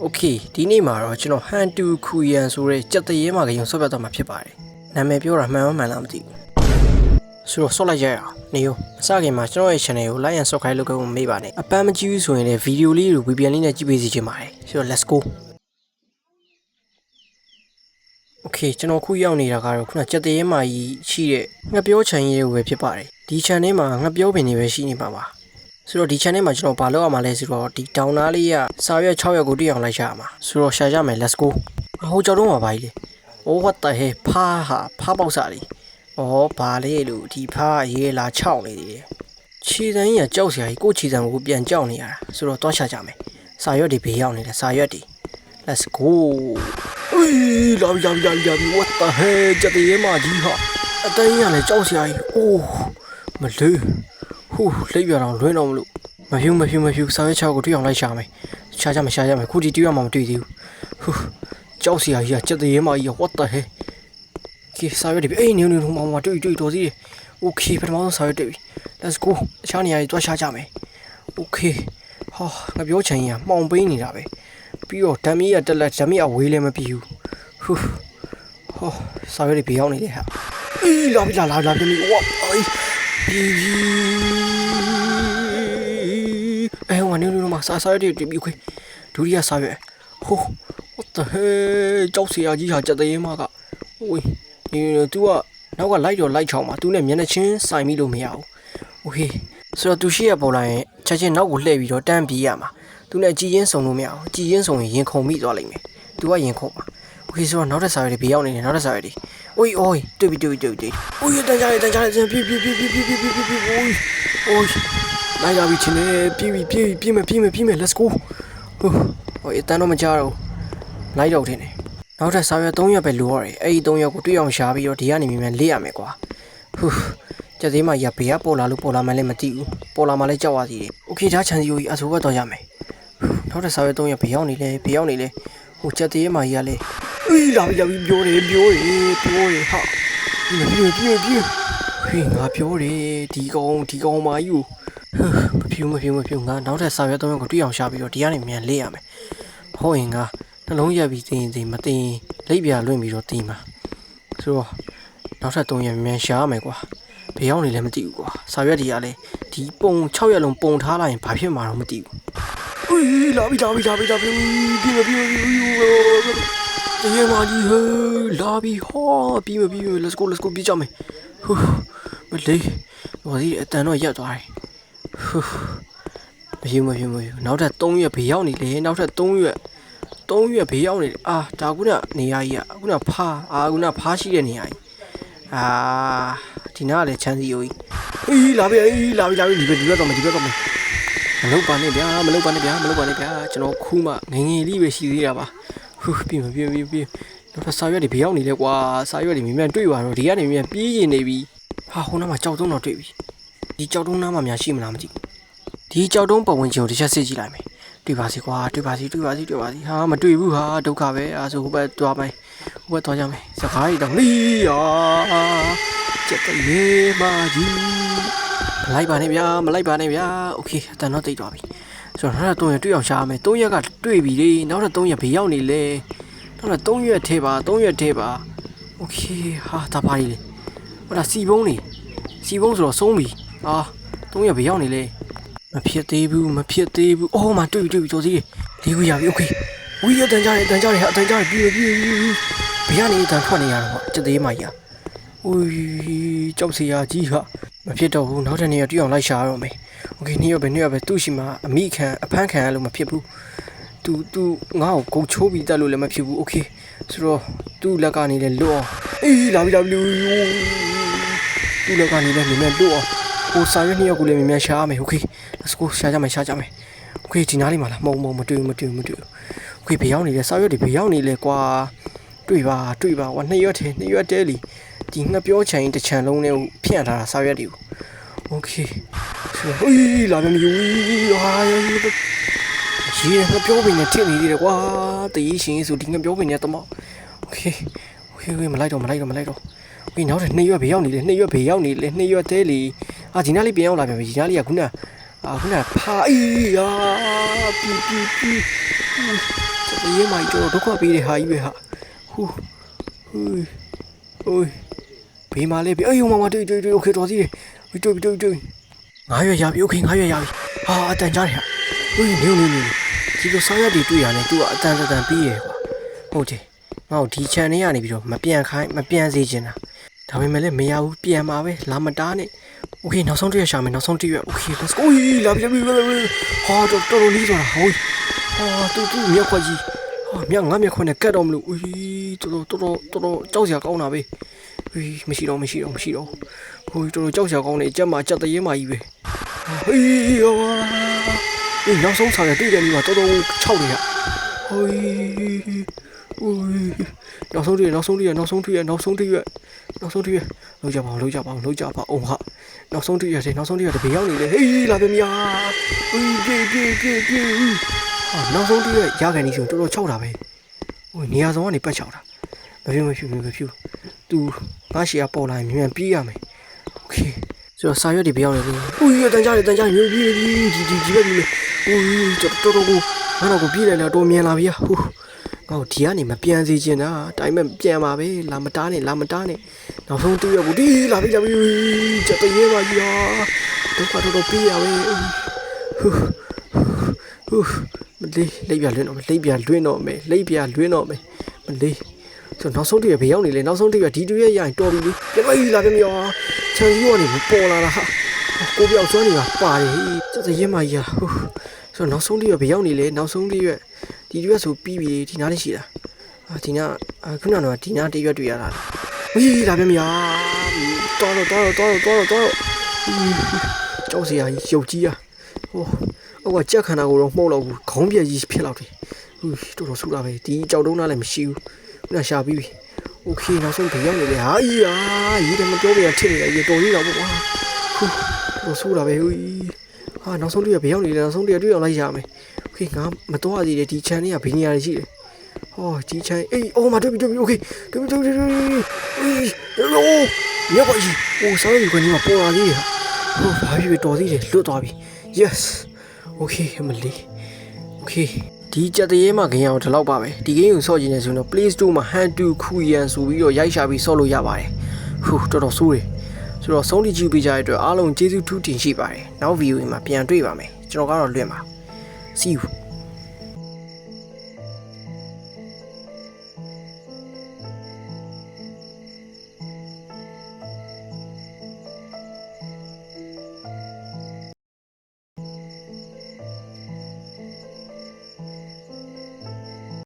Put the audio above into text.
โอเคဒီနေ့မှာတော့ကျွန်တော်ဟန်တူခူယန်ဆိုတဲ့ကြက်တရေမှာကယုံဆော့ပြတ်သွားမှာဖြစ်ပါတယ်နာမည်ပြောတာမှန်မမှန်လားမသိဘူးဆိုတော့ဆော့လိုက်ရအောင်နေရောအစခင်မှာကျွန်တော်ရဲ့ channel ကို like and subscribe လုပ်ဖို့မမေ့ပါနဲ့အပန်းမကြည့်ဘူးဆိုရင်လည်းဗီဒီယိုလေးကို VPN လေးနဲ့ကြည့်ပေးစီချင်ပါတယ်ဆိုတော့ let's go โอเคကျွန်တော်ခုရောက်နေတာကတော့ခုနကြက်တရေမာကြီးရှိတဲ့ငှက်ပြောချန်ရေးကိုပဲဖြစ်ပါတယ်ဒီ channel မှာငှက်ပြောပင်တွေပဲရှိနေမှာပါ ဆိုတော့ဒီ channel မှာကျွန်တော်ဘာလုပ်ရမှာလဲဆိုတော့ဒီတောင်သားလေးကစာရွက်6ရွက်ကိုတွေ့အောင်လိုက်ရှာရမှာဆိုတော့ရှာကြမယ် let's go အဟိုကြောက်တော့မှာပါကြီးလေ oh what the hell ဖားဟာဖားပေါက်စားလေးဩဘာလေးလို့ဒီဖားရေးလာ6နေသေးတယ်ခြေတန်းကြီးကကြောက်စရာကြီးကိုယ့်ခြေတန်းကိုပြန်ကြောက်နေရတာဆိုတော့တွားရှာကြမယ်စာရွက်တွေဘေးရောက်နေတယ်စာရွက်တွေ let's go အေးလာပြီလာပြီလာပြီလာပြီ what the hell ကြက်တရေမကြီးဟာအတန်းကြီးကလည်းကြောက်စရာကြီးအိုးမလေး ဟူးလိပ်ပြတော့လွင်းတော့မလို့မဖြူမဖြူမဖြူစာရွက်6ကိုတွေ့အောင်လိုက်ရှာမယ်ရှာကြမယ်ရှာကြမယ်ခုဒီတွေ့ရမှာမတွေ့သေးဘူးဟူးကြောက်စရာကြီးကကြက်တရေမကြီးက what the hell ကဲစာရွက်တွေပြီအေးနေနေဟိုမှာဟိုမှာတွေ့တွေ့တော်သေးတယ် okay ပထမဆုံးစာရွက်တွေ့ပြီ let's go တခြားနေရာတွေတွားရှာကြမယ် okay ဟာငါပြောချင်ရင်မှောင်ပေးနေတာပဲပြီးတော့ဓာမီးကတက်လက်ဓာမီးကဝေးလည်းမပြီးဘူးဟူးဟောစာရွက်တွေဘေးရောက်နေတယ်ဟာအေးလာပြီလာလာလာပြီဝါအေးပြီး အဲဝနေလို့မှာစာစာရွက်တွေတွေ့ပြီ okay ဒုတိယစာရွက်ဟို what the hell ကြောက်စရာကြီးဟာကြက်တရေမကဝေးဒီ तू ကနောက်ကလိုက်တော့လိုက်ချောင်းမှာ तू နဲ့မျက်နှာချင်းဆိုင်မိလို့မရဘူး okay ဆိုတော့ तू ရှိရပေါ်လာရင်ချက်ချင်းနောက်ကိုလှည့်ပြီးတော့တန်းပြေးရမှာ तू နဲ့ကြည်ချင်းဆုံလို့မရဘူးကြည်ချင်းဆုံရင်ရင်ခုန်မိသွားလိမ့်မယ် तू ကရင်ခုန်မှာ okay ဆိုတော့နောက်တစ်စာရွက်တွေဘေးရောက်နေတယ်နောက်တစ်စာရွက်တွေအိုးအိုးတွေ့ပြီတွေ့ပြီတွေ့ပြီအိုးရတန်ကြရတန်ကြရပြေးပြေးပြေးပြေးပြေးပြေးပြေးပြေးပြေးအိုးအိုး လိုက်လာပြီချင်းနေပြေးပြီပြေးပြီပြေးမယ်ပြေးမယ်ပြေးမယ် let's go ဟိုဟိုအတန်းတော့မကြတော့လိုက်တော့ထင်တယ်နောက်ထပ်စာရွက်3ရွက်ပဲလိုရတယ်အဲ့ဒီ3ရွက်ကိုတွေ့အောင်ရှာပြီးတော့ဒီကနေမြန်မြန်လေးရမယ်ကွာဟူးကျက်သေးမှရဘေးကပေါ်လာလို့ပေါ်လာမှလည်းမသိဘူးပေါ်လာမှလည်းကြောက်ရသေးတယ်โอเคဒါချန်စီကိုကြီးအဆိုဘက်တော့ရမယ်နောက်ထပ်စာရွက်3ရွက်ဘေးရောက်နေလဲဘေးရောက်နေလဲဟိုကျက်သေးမှကြီးကလည်းအေးလာပြီလာပြီပြောတယ်ပြောတယ်ပြောတယ်ဟာပြေးပြေးပြေးပြေးဟေးငါပြောတယ်ဒီကောင်ဒီကောင်မကြီးကို မဖြူမဖြူမဖြူငါနောက်ထပ်စာရွက်3ရွက်ကိုတွေ့အောင်ရှာပြီးတော့ဒီကနေမြန်လေးရမယ်ဟောရင်ငါနှလုံးရက်ပြီးတင်းတင်းမတင်းလိပ်ပြလွင့်ပြီးတော့တင်းမှာဆိုတော့နောက်ထပ်3ရက်မြန်ရှာရမယ်ကွာဘယ်ရောက်နေလဲမသိဘူးကွာစာရွက်တွေကလည်းဒီပုံ6ရက်လုံးပုံထားလိုက်ရင်ဘာဖြစ်မှာတော့မသိဘူးအေးလာပြီလာပြီလာပြီလာပြီပြီးမပြီးမပြီးတရေမကြီးဟဲလာပြီဟောပြီးမပြီး let's go let's go ပြီးကြမယ်ဟူးမလေးဟိုဒီအတန်တော့ရက်သွားတယ် ဟူးမယူမယူမယူနောက်ထပ်3ရက်ဘေးရောက်နေလေနောက်ထပ်3ရက်3ရက်ဘေးရောက်နေအာဒါကုကနေရာကြီးอ่ะခုနဖားအာခုနဖားရှိတဲ့နေရာကြီးအာဒီနားကလည်းချမ်းစီယိုကြီးအေးလာပြီအေးလာပြီလာပြီဒီဘက်ဒီဘက်တော့မဒီဘက်တော့မမလုပ်ပါနဲ့ဗျာမလုပ်ပါနဲ့ဗျာမလုပ်ပါနဲ့ဗျာကျွန်တော်ခူးမှငငယ်လေးပဲရှိသေးတာပါဟူးပြင်းပြင်းပြင်းပြင်းနောက်ထပ်စာရွက်တွေဘေးရောက်နေလဲကွာစာရွက်တွေမြင်မြန်တွေ့ပါတော့ဒီကနေမြင်မြန်ပြေးရင်နေပြီဟာဟိုနားမှာကြောက်တုံးတော့တွေ့ပြီ ဒီကြောက်တုံးနားမှာများရှိမလားမသိဘူးဒီကြောက်တုံးပတ်ဝန်းကျင်ကိုတစ်ချက်စစ်ကြည့်လိုက်မယ်တွေ့ပါစီကွာတွေ့ပါစီတွေ့ပါစီတွေ့ပါစီဟာမတွေ့ဘူးဟာဒုက္ခပဲအဲဆိုဟိုဘက်သွားမယ်ဟိုဘက်သွားကြမယ်စကားကြီးတော့လီယာကျက်တရေမာကြီးမလိုက်ပါနဲ့ဗျာမလိုက်ပါနဲ့ဗျာโอเคအတန်တော့တိတ်သွားပြီဆိုတော့နောက်တော့3ရက်တွေ့အောင်ရှာရမယ်3ရက်ကတွေ့ပြီလေနောက်တော့3ရက်ဘေးရောက်နေလေနောက်တော့3ရက်ထဲပါ3ရက်ထဲပါโอเคဟာဒါပါလေဟိုဒါစီဘုံနေစီဘုံဆိုတော့ဆုံးပြီ အာ3ရက်ဘေးရောက်နေလေ မဖြစ်သေးဘူးမဖြစ်သေးဘူးအော်မတွေ့ပြီတွေ့ပြီကြော်စီလေးခုရပြီโอเคဝီရတန်ကြတယ်တန်ကြတယ်ဟာတန်ကြတယ်ပြီးပြီပြီးပြီဘယ်ကနေတန်ထွက်နေရတော့ပေါ့ချက်သေးမှကြီးဝီကြောက်စရာကြီးဟာမဖြစ်တော့ဘူးနောက်တစ်နေ့ရတွေ့အောင်လိုက်ရှာရတော့မယ်โอเคနေ့ရပဲနေ့ရပဲသူ့ရှိမှာအမိခံအဖမ်းခံရလို့မဖြစ်ဘူးသူသူငါ့ကိုဂုတ်ချိုးပြီးတက်လို့လည်းမဖြစ်ဘူးโอเคဆိုတော့သူ့လက်ကနေလည်းလွတ်အောင်အေးလာပြီလာပြီသူ့လက်ကနေလည်းမြင်မြင်လွတ်အောင် ဟိုစာရွက်နှစ်ယောက်ကိုလည်းမြင်မြင်ရှာရမယ်โอเค let's go ရှာကြမယ်ရှာကြမယ်โอเคဒီနားလေးမှာလားမဟုတ်မဟုတ်မတွေ့ဘူးမတွေ့ဘူးမတွေ့ဘူးโอเคဘေးရောက်နေလဲစာရွက်တွေဘေးရောက်နေလဲကွာတွေ့ပါတွေ့ပါဟိုနှစ်ရွက်ထဲနှစ်ရွက်တဲလီဒီငှက်ပြောချင်တစ်ချံလုံးနဲ့ဖြန့်ထားတာစာရွက်တွေကိုโอเคဆိုဟေးလာမယူဟာရေငှက်ပြောပင်နဲ့ထစ်နေသေးတယ်ကွာတည်ရှင်ဆိုဒီငှက်ပြောပင်နဲ့တမောက်โอเคโอเคမလိုက်တော့မလိုက်တော့မလိုက်တော့โอเคနောက်ထပ်နှစ်ရွက်ဘေးရောက်နေလဲနှစ်ရွက်ဘေးရောက်နေလဲနှစ်ရွက်တဲလီ အာဒီနားလေးပြန်ရောက်လာပြန်ပြီဒီနားလေးကခုနက အာခုနကဖာအီယာပီပီပီ တရေမကြီးတော်ဒုက္ခပေးတဲ့ဟာကြီးပဲဟာဟူးဟူးဟိုးဘေးမှာလေးဘေးအေးမမတွေ့တွေ့တွေ့โอเคတော်သေးတယ်တွေ့တွေ့တွေ့ငါရွက်ရပြီโอเคငါရွက်ရပြီဟာအတန်ကြားတယ်ဟာဟိုးနေနေနေဒီလိုဆောင်းရက်တွေတွေ့ရတယ်သူကအတန်တန်ပြီးရကွာဟုတ်တယ်ငါ့ကိုဒီချန်လေးကနေပြီးတော့မပြန်ခိုင်းမပြန်စေချင်တာဒါပေမဲ့လည်းမရဘူးပြန်มาပဲလာမတားနဲ့ โอเคနောက်ဆုံးတစ်ရက်ရှာမယ်နောက်ဆုံးတစ်ရက်โอเค let's go လာပြီလာပြီလာပြီဟာတော်တော်လေးဆိုတာဟိုးဟာတူတူမြောက်ခွက်ကြီးဟာမြောက်ငါမြောက်ခွက်နဲ့ကတ်တော့မလို့ဦးတော်တော်တော်တော်တော်ကြောက်စရာကောင်းတာပဲဟေးမရှိတော့မရှိတော့မရှိတော့ဟိုတော်တော်ကြောက်စရာကောင်းနေအကြက်မှာအကြက်တရေမှာကြီးပဲဟေးဟာဒီနောက်ဆုံးဆောင်ရတွေ့တယ်ဒီမှာတော်တော်ခြောက်နေရဟိုးဦးနောက်ဆုံးတည့်နောက်ဆုံးတည့်နောက်ဆုံးတည့်နောက်ဆုံးတည့်နောက်ဆုံးတည့်လောက်ကြပါအောင်လောက်ကြပါအောင်လောက်ကြပါအောင်ဟာ နောက်ဆုံးတည့်ရတယ်နောက်ဆုံးတည့်ရတဘေးရောက်နေလေဟေးလာပြီမယာဟေးပြေးပြေးပြေးပြေးဟာနောက်ဆုံးတည့်ရရကန်နေဆိုတော်တော်ခြောက်တာပဲဟိုနေရာဆောင်ကနေပတ်ခြောက်တာမဖြစ်မဖြစ်မဖြစ် तू ငါရှီကပေါ်လာရင်မြန်ပြေးရမယ်โอเคဆိုတော့စာရွက်တွေဘေးရောက်နေပြီဦးရတန်ကြတယ်တန်ကြတယ်ပြေးပြေးဒီဒီဒီပဲဒီဦးတော်တော်တော်ကိုငါတော့ကိုပြေးလိုက်လာတော့မြန်လာပြီဟူး ငါ့ကိုဒီကနေမပြန်စေချင်တာဒါပေမဲ့ပြန်ပါပဲလာမတားနဲ့လာမတားနဲ့ နောက်ဆုံးတွေ့ရဘူးဒီလာပြီလာပြီချက်တရေပါကြီးဟာဒုက္ခတော့တော့ပြေးရပဲဟူးဟူးမလေးလိပ်ပြလွင်းတော့မယ်လိပ်ပြလွင်းတော့မယ်လိပ်ပြလွင်းတော့မယ်မလေးဆိုနောက်ဆုံးတွေ့ရဘေးရောက်နေလေနောက်ဆုံးတွေ့ရဒီတွေ့ရရရင်တော်ပြီလေပြန်ပါလာပြီမြောချန်စီကနေပေါ်လာတာဟာကိုပြောက်စွမ်းနေတာပါတယ်ချက်တရေမကြီးဟာဟူးဆိုနောက်ဆုံးတွေ့ရဘေးရောက်နေလေနောက်ဆုံးတွေ့ရဒီရွက်ဆိုပြီးပြီဒီနားလေးရှိတာအာဒီနာအာခုနကတော့ဒီနားတရွက်တွေ့ရတာ ဝီးလာပြန်မရတော်တော့တော်တော့တော်တော့တော်တော့ကြောက်စရာကြီးရုပ်ကြီးอ่ะဟိုအောက်ကကြက်ခန္ဓာကိုတော့မှုတ်တော့ဘူးခေါင်းပြက်ကြီးဖြစ်တော့တယ်ဟူးတော်တော်ဆူတာပဲဒီကြောက်တုံးသားလည်းမရှိဘူးခုနရှာပြီးပြီโอเคနောက်ဆုံးပြန်ရောက်နေလေဟာကြီးอ่ะရေးတယ်မပြောပြရထစ်နေတယ်ရေတော်ကြီးတော့ပေါ့ကွာဟူးတော်ဆူတာပဲဟူးဟာနောက်ဆုံးတည်းကဘယ်ရောက်နေလဲနောက်ဆုံးတည်းကတွေ့အောင်လိုက်ရမယ် โอเคငါမတော့သေးတယ်ဒီ channel ကဘယ်နေရာရှိလဲ ဟောဒီ channel အေးအော်မတွေ့ပြီတွေ့ပြီโอเคတွေ့ပြီတွေ့ပြီတွေ့ပြီအေးရောမြောက်ပါကြီးဟိုစားရည်ခွန်းကြီးမှာပေါ်လာသေးတယ်ဟိုဘာဖြစ်တော်သေးတယ်လွတ်သွားပြီ yes โอเคမလေးโอเคဒီကြက်တရေမှာခင်ရအောင်ဒီလောက်ပါပဲဒီ game ကိုဆော့ကျင်နေဆိုတော့ Play Store မှာ Hand to Kuyan ဆိုပြီးတော့ရိုက်ရှာပြီးဆော့လို့ရပါတယ်ဟူတော်တော်ဆိုးတယ်ဆိုတော့ဆုံးတီကြည့်ပေးကြတဲ့အတွက်အားလုံးကျေးဇူးထူးတင်ရှိပါတယ်နောက် video မှာပြန်တွေ့ပါမယ်ကျွန်တော်ကတော့လွင့်ပါ See you